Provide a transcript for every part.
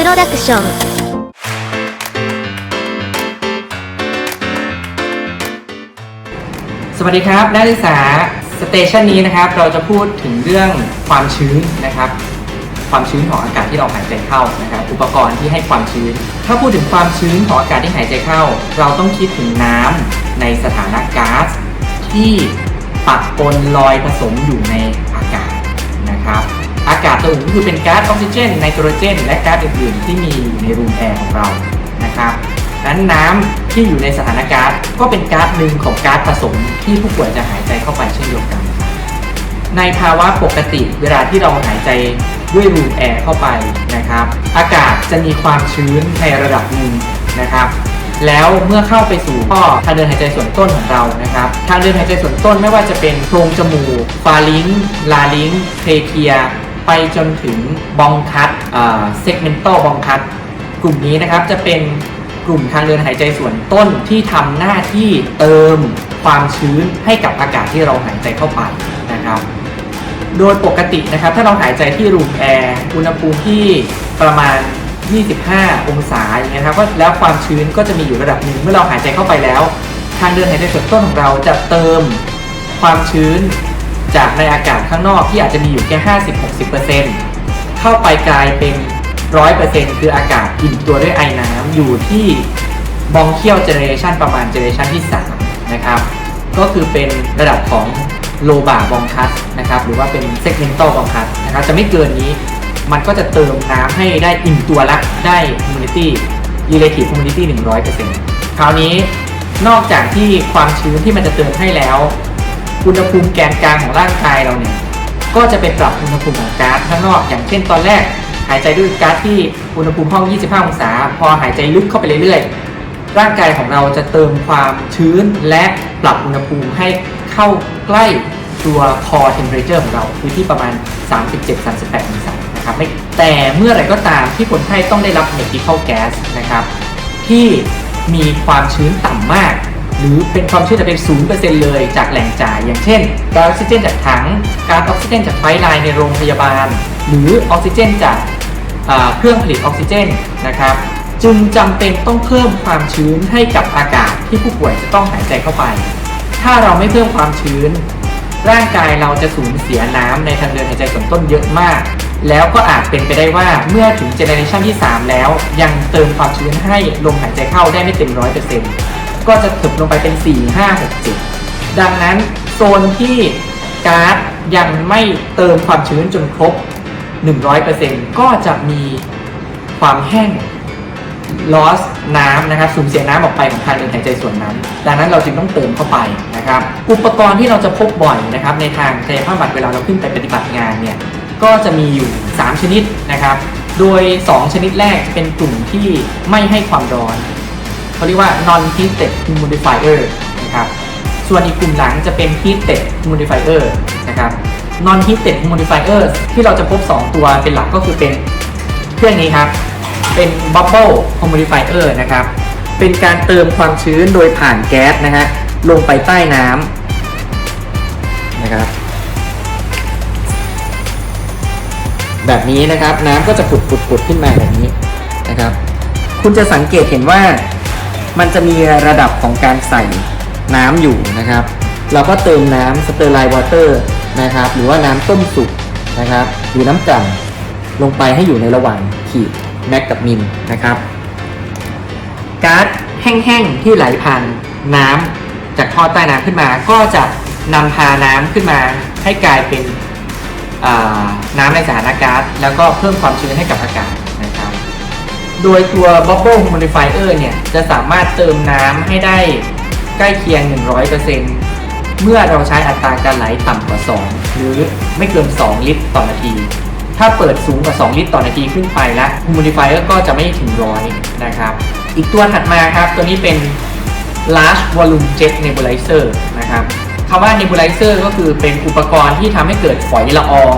プロダクション สวัสดีครับนักศึกษาสเตชันนี้นะครับ เราจะพูดถึงเรื่องความชื้นนะครับ ความชื้นของอากาศที่เราหายใจเข้านะครับ อุปกรณ์ที่ให้ความชื้น ถ้าพูดถึงความชื้นของอากาศที่หายใจเข้า เราต้องคิดถึงน้ำในสถานะก๊าซที่ปะปนลอยผสมอยู่ในอากาศ าศ คือเป็นก๊าซออกซิเจนไนโตรเจน และก๊าซอื่นๆที่มีอยู่ในรูมแอร์ของเรานะครับนั้นน้ำที่อยู่ในสถานก๊าซก็เป็นก๊าซหนึ่งของก๊าซผสมที่ผู้ป่วยจะหายใจเข้าไปเช่นเดียวกัน ในภาวะปกติเวลาที่เราหายใจด้วยรูมแอร์เข้าไปนะครับ อากาศจะมีความชื้นในระดับหนึ่งนะครับ แล้วเมื่อเข้าไปสู่ท่อทางเดินหายใจส่วนต้นของเรานะครับ ทางเดินหายใจส่วนต้นไม่ว่าจะเป็นโพรงจมูกฟาลิงลาลิงเพเคีย ไปจนถึงบองคัตเซกเมนต a l บองคัตกลุ่มนี้นะครับจะเป็นกลุ่มทางเดินหายใจส่วนต้นที่ทำหน้าที่เติมความชื้นให้กับอากาศที่เราหายใจเข้าไปนะครับ โดยปกตินะครับถ้าเราหายใจที่รูมแอร์อุณหภูมิที่ประมาณ 25 องศาอย่างเงี้ยครับก็แล้วความชื้นก็จะมีอยู่ระดับหนึ่งเมื่อเราหายใจเข้าไปแล้ว ทางเดินหายใจส่วนต้นของเราจะเติมความชื้น จากในอากาศข้างนอกที่อาจจะมีอยู่แค่ 50-60%เข้าไปกลายเป็น 100%คืออากาศอิ่มตัวด้วยไอน้ำอยู่ที่บองเคียวเจเนเรชันประมาณเจเนเรชันที่ 3 นะครับ ก็คือเป็นระดับของโลบาบองคัสนะครับ หรือว่าเป็นเซกเมนต a l บองคัสนะครับ จะไม่เกินนี้มันก็จะเติมน้ำให้ได้อิ่มตัวละ ได้ immunity relative immunity 100%คราวนี้นอกจากที่ความชื้นที่มันจะเติมให้แล้ว อุณหภูมิแกนกลางของร่างกายเราเนี่ยก็จะไปปรับอุณหภูมิของก๊าซข้างนอก อย่างเช่นตอนแรก หายใจด้วยก๊าซที่อุณหภูมิห้อง 25 องศา พอหายใจลึกเข้าไปเรื่อยๆ ร่างกายของเราจะเติมความชื้นและปรับอุณหภูมิให้เข้าใกล้ตัว core temperature ของเราคือที่ประมาณ 37-38 องศานะครับแต่เมื่อไรก็ตามที่คนไข้ต้องได้รับ medical gas นะครับที่มีความชื้นต่ำมาก หรือเป็นความชื้นแต่เป็น 0%เลยจากแหล่งจ่าย อย่างเช่นก๊าซออกซิเจนจากถังก๊าซออกซิเจนจากไฟไลน์ในโรงพยาบาล หรือออกซิเจนจากเครื่องผลิตออกซิเจนนะครับจึงจำเป็นต้องเพิ่มความชื้นให้กับอากาศที่ผู้ป่วยจะต้องหายใจเข้าไป ถ้าเราไม่เพิ่มความชื้น ร่างกายเราจะสูญเสียน้ำในทางเดินหายใจส่วนต้นเยอะมาก แล้วก็อาจเป็นไปได้ว่าเมื่อถึงเจเนอเรชันที่ 3 แล้ว ยังเติมความชื้นให้ลมหายใจเข้าได้ไม่เต็มร้อยเปอร์เซ็นต์ ก็จะถึบลงไปเป็น 4 5 6 7 ดังนั้นโซนที่ก๊าซยังไม่เติมความชื้นจนครบ 100%ก็จะมีความแห้ง loss น้ำนะครับสูญเสียน้ำออกไปของทางเดินหายใจส่วนนั้น ดังนั้นเราจึงต้องเติมเข้าไปนะครับ อุปกรณ์ที่เราจะพบบ่อยนะครับ ในทางกายภาพบำบัดเวลาเราขึ้นไปปฏิบัติงานเนี่ยก็จะมีอยู่ 3 ชนิดนะครับ โดย 2 ชนิดแรกเป็นกลุ่มที่ไม่ให้ความร้อน เขาเรียกว่า non heated humidifier นะครับ ส่วนอีกกลุ่มหลังจะเป็น heated humidifier นะครับ non heated humidifier ที่เราจะพบ 2 ตัวเป็นหลักก็คือเป็นเครื่องนี้ครับ เป็น bubble humidifier นะครับ เป็นการเติมความชื้นโดยผ่านแก๊สนะฮะ ลงไปใต้น้ำนะครับแบบนี้นะครับ น้ำก็จะผุดผุดผุดขึ้นมาแบบนี้นะครับ คุณจะสังเกตเห็นว่า มันจะมีระดับของการใส่น้ำอยู่นะครับ เราก็เติมน้ำสเตอร์ไลน์วอเตอร์นะครับ หรือว่าน้ำต้มสุกนะครับ หรือน้ำกลั่นลงไปให้อยู่ในระหว่างขีดแม็กกับมิลนะครับก๊าซแห้งๆที่ไหลผ่านน้ำจากท่อใต้น้ำขึ้นมา ก็จะนำพาน้ำขึ้นมาให้กลายเป็นน้ำในสถานะก๊าซแล้วก็เพิ่มความชื้นให้กับอากาศ โดยตัว Bubble Humidifier เนี่ย จะสามารถเติมน้ำให้ได้ใกล้เคียง 100%เมื่อเราใช้อัตราการไหลต่ำกว่า 2 หรือไม่เกิน 2 ลิตรต่อนาที ถ้าเปิดสูงกว่า 2 ลิตรต่อนาทีขึ้นไปแล้ว Humidifier ก็จะไม่ถึงร้อยนะครับ อีกตัวถัดมาครับ ตัวนี้เป็น large volume jet nebulizer นะครับคำว่า nebulizer ก็คือเป็นอุปกรณ์ที่ทำให้เกิดฝอยละออง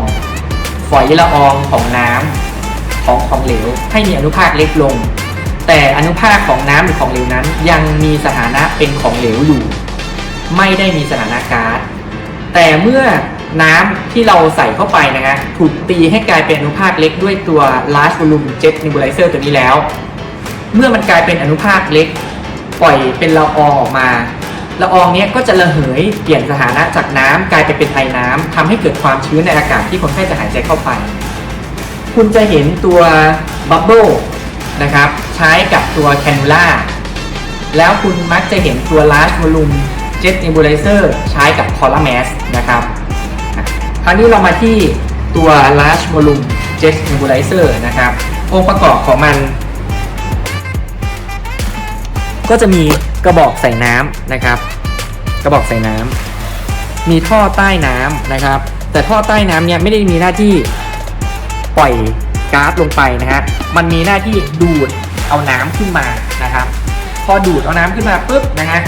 ฝอยละอองของน้ำ ของของเหลว ให้มีอนุภาคเล็กลง แต่อนุภาคของน้ำหรือของเหลวนั้น ยังมีสถานะเป็นของเหลวอยู่ ไม่ได้มีสถานะก๊าซแต่เมื่อน้ำที่เราใส่เข้าไปนะฮะถูกตีให้กลายเป็นอนุภาคเล็กด้วยตัว large volume jet nebulizer ตัวนี้แล้ว เมื่อมันกลายเป็นอนุภาคเล็ก ปล่อยเป็นละอองออกมาละอองนี้ก็จะระเหยเปลี่ยนสถานะจากน้ำกลายไปเป็นไอน้ำทำให้เกิดความชื้นในอากาศที่คนไข้จะหายใจเข้าไป คุณจะเห็นตัวบับเบิลนะครับใช้กับตัวแคนูล่าแล้วคุณมักจะเห็นตัว large volume jet nebulizer ใช้กับ collar mask นะครับคราวนี้เรามาที่ตัว large volume jet nebulizer นะครับองค์ประกอบของมัน ก็จะมีกระบอกใส่น้ำนะครับ กระบอกใส่น้ำมีท่อใต้น้ำนะครับ แต่ท่อใต้น้ำเนี่ยไม่ได้มีหน้าที่ ปล่อยก๊าซลงไปนะฮะ มันมีหน้าที่ดูดเอาน้ำขึ้นมานะครับ พอดูดเอาน้ำขึ้นมาปุ๊บนะฮะ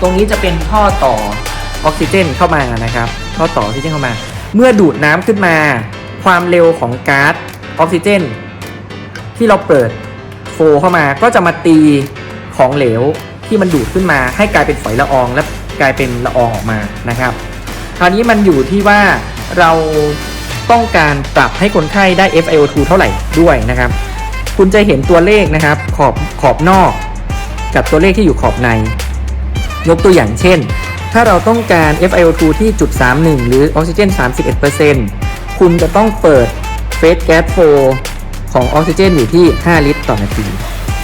ตรงนี้จะเป็นท่อต่อออกซิเจนเข้ามานะครับ ท่อต่อออกซิเจนเข้ามา เมื่อดูดน้ำขึ้นมา ความเร็วของก๊าซออกซิเจน ที่เราเปิดโฟลเข้ามา ก็จะมาตีของเหลวที่มันดูดขึ้นมา ให้กลายเป็นฝอยละอองและกลายเป็นละอองออกมานะครับ คราวนี้มันอยู่ที่ว่าเรา ต้องการปรับให้คนไข้ได้ FiO2 เท่าไหร่ด้วยนะครับ คุณจะเห็นตัวเลขนะครับขอบขอบนอก กับตัวเลขที่อยู่ขอบใน ยกตัวอย่างเช่น ถ้าเราต้องการ FiO2 ที่จุด31 หรือออกซิเจน31%คุณจะต้องเปิดเฟสแก๊สโฟของออกซิเจนอยู่ที่ 5 ลิตรต่อนาที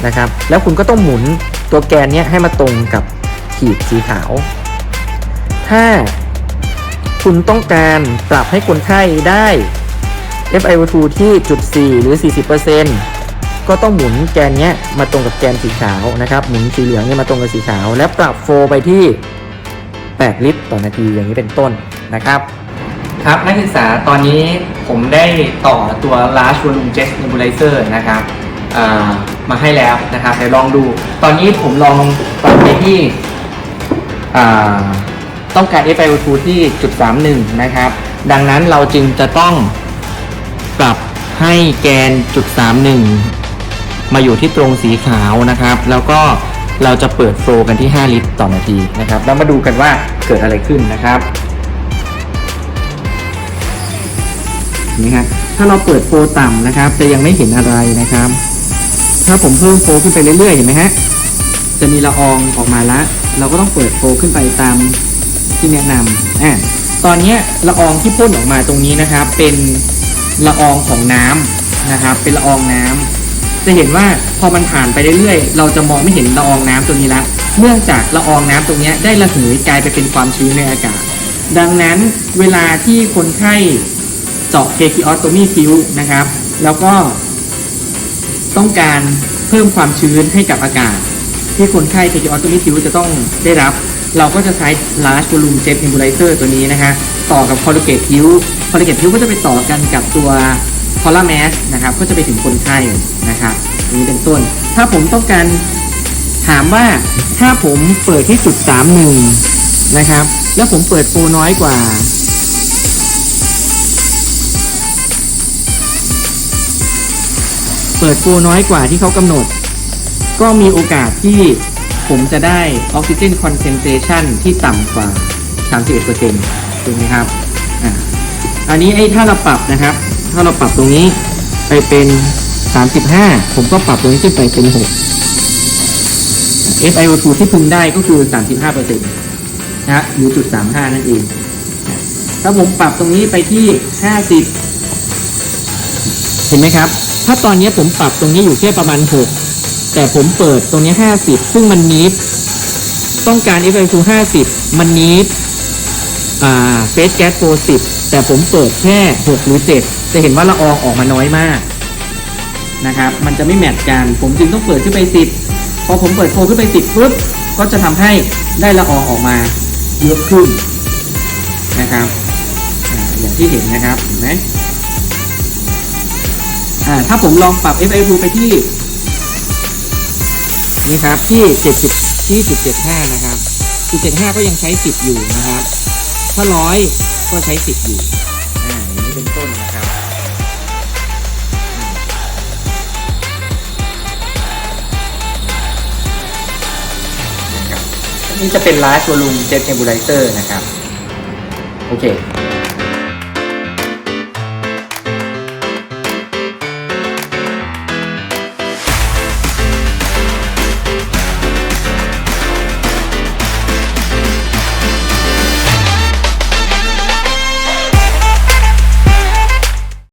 นะครับ แล้วคุณก็ต้องหมุนตัวแกนนี้ให้มาตรงกับขีดสีขาว ถ้า คุณต้องการปรับให้คนไข้ได้ FiO2 ที่จุด4หรือ 40%ก็ต้องหมุนแกนเนี้ยมาตรงกับแกนสีขาวนะครับ หมุนสีเหลืองเนี่ยมาตรงกับสีขาว และปรับโฟไปที่ 8 ลิตรต่อนาทีอย่างนี้เป็นต้นนะครับครับนักศึกษาตอนนี้ผมได้ต่อตัว large volume jet nebulizer นะครับอ่ามาให้แล้วนะครับเดี๋ยวลองดู ตอนนี้ผมลองปรับไปที่อ่า ต้องการ FiO2 ที่จุด31 นะครับ ดังนั้นเราจึงจะต้องปรับให้แกนจุด31 มาอยู่ที่ตรงสีขาวนะครับ แล้วก็เราจะเปิดโฟล์กันที่ 5 ลิตรต่อนาทีนะครับแล้วมาดูกันว่าเกิดอะไรขึ้นนะครับนี่ฮะถ้าเราเปิดโฟล์ต่ำนะครับ จะยังไม่เห็นอะไรนะครับ ถ้าผมเพิ่มโฟล์ขึ้นไปเรื่อยๆเห็นไหมฮะจะมีละอองออกมาละเราก็ต้องเปิดโฟล์ขึ้นไปตาม ที่แนะนำอะตอนนี้ละอองที่พ่นออกมาตรงนี้นะครับ เป็นละอองของน้ำนะครับ เป็นละอองน้ำจะเห็นว่าพอมันผ่านไปเรื่อยๆ เราจะมองไม่เห็นละอองน้ำตัวนี้ละเนื่องจากละอองน้ำตรงนี้ได้ระเหยกลายไปเป็นความชื้นในอากาศ ดังนั้นเวลาที่คนไข้เจาะ tracheostomy tube นะครับ แล้วก็ต้องการเพิ่มความชื้นให้กับอากาศ ที่คนไข้ tracheostomy tube จะต้องได้รับ เราก็จะใช้ large volume jet nebulizer ตัวนี้นะฮะต่อกับ corrugate tube corrugate tube ก็จะไปต่อกันกับตัว collar mask นะครับ ก็จะไปถึงคนไข้นะครับนนี้เป็นต้น ถ้าผมต้องการถามว่าถ้าผมเปิดที่จุด 31 นะครับ แล้วผมเปิดโฟน้อยกว่า เปิดโฟน้อยกว่าที่เขากำหนด ก็มีโอกาสที่ ผมจะได้ออกซิเจนคอนเซนเทชันที่ต่ำกว่า 31%ถูกไหมครับอ่าอันนี้ไอ้ถ้าเราปรับนะครับ ถ้าเราปรับตรงนี้ไปเป็น 35 ผมก็ปรับตรงนี้ขึ้นไปเป็น 6 FiO2 ที่พึงได้ก็คือ 35%นะฮะหรือจุด35 นั่นเอง ถ้าผมปรับตรงนี้ไปที่ 50 เห็นไหมครับ ถ้าตอนนี้ผมปรับตรงนี้อยู่แค่ประมาณ 6 แต่ผมเปิดตรงนี้ 50 ซึ่งมันนิดต้องการ FIQ 50 มันนิดอ่าเฟสแก๊สโฟ10แต่ผมเปิดแค่ 6 หรือ 7 จะเห็นว่าละอองออกมาน้อยมากนะครับ มันจะไม่แมทกัน ผมจึงต้องเปิดขึ้นไป 10 พอผมเปิดโฟขึ้นไป 10ปุ๊บก็จะทำให้ได้ละอองออกมาเยอะขึ้นนะครับออย่างที่เห็นนะครับเห็นไหมถ้าผมลองปรับ FIQ ไปที่ นี่ครับที่70ที่จุด75 นะครับจุด75 ก็ยังใช้ 10 อยู่นะครับ ถ้าร้อยก็ใช้ 10 อยู่ อ่าอย่างนี้เป็นต้นนะครับอันนี้จะเป็น large volume jet nebulizer นะครับ โอเค